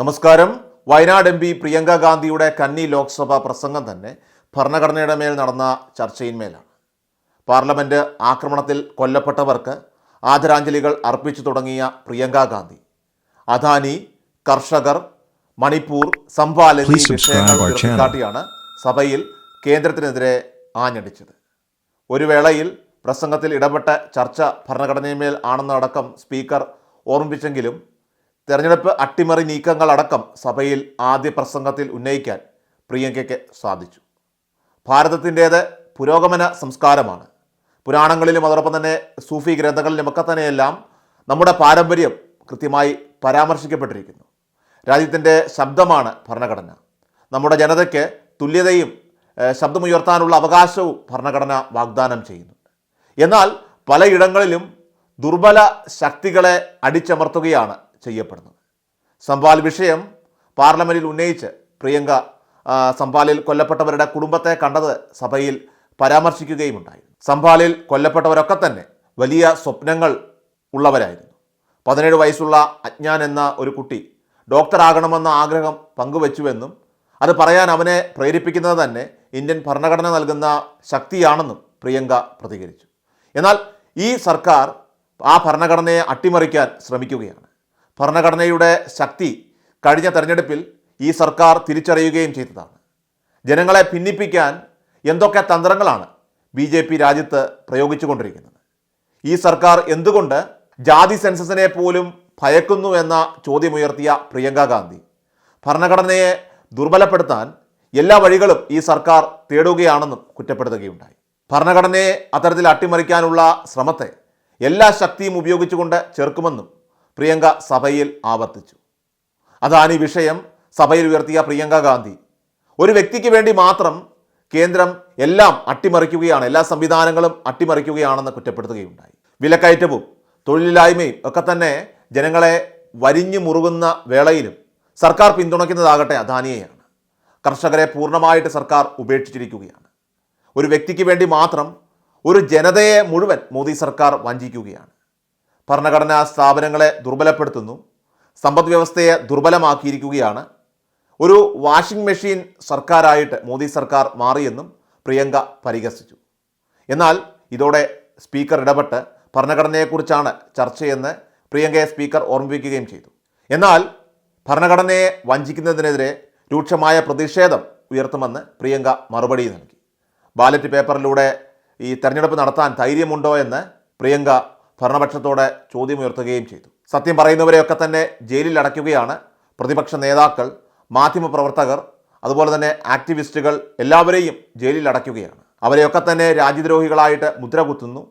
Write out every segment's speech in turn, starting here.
നമസ്കാരം. Wayanad M P Priyanka ഗാന്ധിയുടെ കന്നി ലോക്സഭാ പ്രസംഗം തന്നെ ഭരണഘടനയുടെ മേൽ നടന്ന ചർച്ചയിന്മേലാണ്. പാർലമെന്റ് ആക്രമണത്തിൽ കൊല്ലപ്പെട്ടവർക്ക് ആദരാഞ്ജലികൾ അർപ്പിച്ചു തുടങ്ങിയ പ്രിയങ്ക ഗാന്ധി. അദാനി കർഷകർ മണിപ്പൂർ സംഭാൽ എന്നീ വിഷയങ്ങൾ സഭയിൽ കേന്ദ്രത്തിനെതിരെ ആഞ്ഞടിച്ചത്. ഒരു വേളയിൽ പ്രസംഗത്തിൽ ഇടപെട്ട ചർച്ച ഭരണഘടനയുമേൽ ആണെന്നടക്കം സ്പീക്കർ ഓർമ്മിപ്പിച്ചെങ്കിലും തെരഞ്ഞെടുപ്പ് അട്ടിമറി നീക്കങ്ങളടക്കം സഭയിൽ ആദ്യ പ്രസംഗത്തിൽ ഉന്നയിക്കാൻ പ്രിയങ്കയ്ക്ക് സാധിച്ചു. ഭാരതത്തിന്റേത് പുരോഗമന സംസ്കാരമാണ്. പുരാണങ്ങളിലും അതോടൊപ്പം തന്നെ സൂഫി ഗ്രന്ഥങ്ങളിലുമൊക്കെ തന്നെയെല്ലാം നമ്മുടെ പാരമ്പര്യം കൃത്യമായി പരാമർശിക്കപ്പെട്ടിരിക്കുന്നു. രാജ്യത്തിന്റെ ശബ്ദമാണ് ഭരണഘടന. നമ്മുടെ ജനതയ്ക്ക് തുല്യതയും ശബ്ദമുയർത്താനുള്ള അവകാശവും ഭരണഘടന വാഗ്ദാനം ചെയ്യുന്നു. എന്നാൽ പലയിടങ്ങളിലും ദുർബല ശക്തികളെ അടിച്ചമർത്തുകയാണ് ചെയ്യപ്പെടുന്നത്. സംഭാൽ വിഷയം പാർലമെന്റിൽ ഉന്നയിച്ച് പ്രിയങ്ക ആ, സംഭാലിൽ കൊല്ലപ്പെട്ടവരുടെ കുടുംബത്തെ കണ്ടത് സഭയിൽ പരാമർശിക്കുകയുമുണ്ടായി സംഭാലിൽ കൊല്ലപ്പെട്ടവരൊക്കെ തന്നെ വലിയ സ്വപ്നങ്ങൾ ഉള്ളവരായിരുന്നു. പതിനേഴ് വയസ്സുള്ള അജ്ഞാൻ എന്ന ഒരു കുട്ടി ഡോക്ടറാകണമെന്ന ആഗ്രഹം പങ്കുവച്ചുവെന്നും അത് പറയാൻ അവനെ പ്രേരിപ്പിക്കുന്നത് തന്നെ ഇന്ത്യൻ ഭരണഘടന നൽകുന്ന ശക്തിയാണെന്നും പ്രിയങ്ക പ്രതികരിച്ചു. എന്നാൽ ഈ സർക്കാർ ആ ഭരണഘടനയെ അട്ടിമറിക്കാൻ ശ്രമിക്കുകയാണ്. ഭരണഘടനയുടെ ശക്തി കഴിഞ്ഞ തെരഞ്ഞെടുപ്പിൽ ഈ സർക്കാർ തിരിച്ചറിയുകയും ചെയ്തതാണ്. ജനങ്ങളെ ഭിന്നിപ്പിക്കാൻ എന്തൊക്കെ തന്ത്രങ്ങളാണ് ബി ജെ പി രാജ്യത്ത് പ്രയോഗിച്ചുകൊണ്ടിരിക്കുന്നത്? ഈ സർക്കാർ എന്തുകൊണ്ട് ജാതി സെൻസസിനെ പോലും ഭയക്കുന്നു എന്ന ചോദ്യമുയർത്തിയ പ്രിയങ്ക ഗാന്ധി? ഭരണഘടനയെ ദുർബലപ്പെടുത്താൻ എല്ലാ വഴികളും ഈ സർക്കാർ തേടുകയാണെന്നും കുറ്റപ്പെടുത്തുകയുണ്ടായി. ഭരണഘടനയെ അത്തരത്തിൽ അട്ടിമറിക്കാനുള്ള ശ്രമത്തെ എല്ലാ ശക്തിയും ഉപയോഗിച്ചുകൊണ്ട് ചെറുക്കുമെന്നും പ്രിയങ്ക സഭയിൽ ആവർത്തിച്ചു. അതാണ് ഈ വിഷയം സഭയിൽ ഉയർത്തിയ പ്രിയങ്ക ഗാന്ധി. ഒരു വ്യക്തിക്ക് വേണ്ടി മാത്രം കേന്ദ്രം എല്ലാം അട്ടിമറിക്കുകയാണ് എല്ലാ സംവിധാനങ്ങളും അട്ടിമറിക്കുകയാണെന്ന് കുറ്റപ്പെടുത്തുകയുണ്ടായി. വിലക്കയറ്റവും തൊഴിലില്ലായ്മയും ഒക്കെ തന്നെ ജനങ്ങളെ വരിഞ്ഞു മുറുകുന്ന വേളയിലും സർക്കാർ പിന്തുണയ്ക്കുന്നതാകട്ടെ അദാനിയെയാണ്. കർഷകരെ പൂർണമായിട്ട് സർക്കാർ ഉപേക്ഷിച്ചിരിക്കുകയാണ്. ഒരു വ്യക്തിക്ക് വേണ്ടി മാത്രം ഒരു ജനതയെ മുഴുവൻ മോദി സർക്കാർ വഞ്ചിക്കുകയാണ്. ഭരണഘടനാ സ്ഥാപനങ്ങളെ ദുർബലപ്പെടുത്തുന്നു സമ്പദ് വ്യവസ്ഥയെ ദുർബലമാക്കിയിരിക്കുകയാണ്. ഒരു വാഷിംഗ് മെഷീൻ സർക്കാരായിട്ട് മോദി സർക്കാർ മാറിയെന്നും പ്രിയങ്ക പരിഹസിച്ചു. എന്നാൽ ഇതോടെ സ്പീക്കർ ഇടപെട്ട് ഭരണഘടനയെക്കുറിച്ചാണ് ചർച്ചയെന്ന് പ്രിയങ്കയെ സ്പീക്കർ ഓർമ്മിപ്പിക്കുകയും ചെയ്തു. എന്നാൽ ഭരണഘടനയെ വഞ്ചിക്കുന്നതിനെതിരെ രൂക്ഷമായ പ്രതിഷേധം ഉയർത്തുമെന്ന് പ്രിയങ്ക മറുപടി നൽകി. ബാലറ്റ് പേപ്പറിലൂടെ ഈ തെരഞ്ഞെടുപ്പ് നടത്താൻ ധൈര്യമുണ്ടോ എന്ന് പ്രിയങ്ക ഭരണപക്ഷത്തോടെ ചോദ്യമുയർത്തുകയും ചെയ്തു. സത്യം പറയുന്നവരെയൊക്കെ തന്നെ ജയിലിൽ അടയ്ക്കുകയാണ്. പ്രതിപക്ഷ നേതാക്കൾ മാധ്യമപ്രവർത്തകർ അതുപോലെ തന്നെ ആക്ടിവിസ്റ്റുകൾ എല്ലാവരെയും ജയിലിൽ അടയ്ക്കുകയാണ്. അവരെയൊക്കെ തന്നെ രാജ്യദ്രോഹികളായിട്ട് മുദ്ര കുത്തുന്നു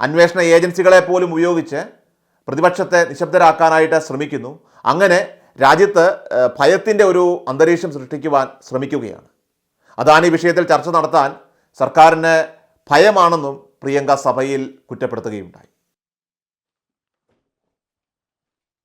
അന്വേഷണ ഏജൻസികളെ പോലും ഉപയോഗിച്ച് പ്രതിപക്ഷത്തെ നിശബ്ദരാക്കാനായിട്ട് ശ്രമിക്കുന്നു. അങ്ങനെ രാജ്യത്ത് ഭയത്തിന്റെ ഒരു അന്തരീക്ഷം സൃഷ്ടിക്കുവാൻ ശ്രമിക്കുകയാണ്. അതാണ് ഈ വിഷയത്തിൽ ചർച്ച നടത്താൻ സർക്കാരിന് ഭയമാണെന്നും പ്രിയങ്ക സഭയിൽ കുറ്റപ്പെടുത്തുകയുണ്ടായി.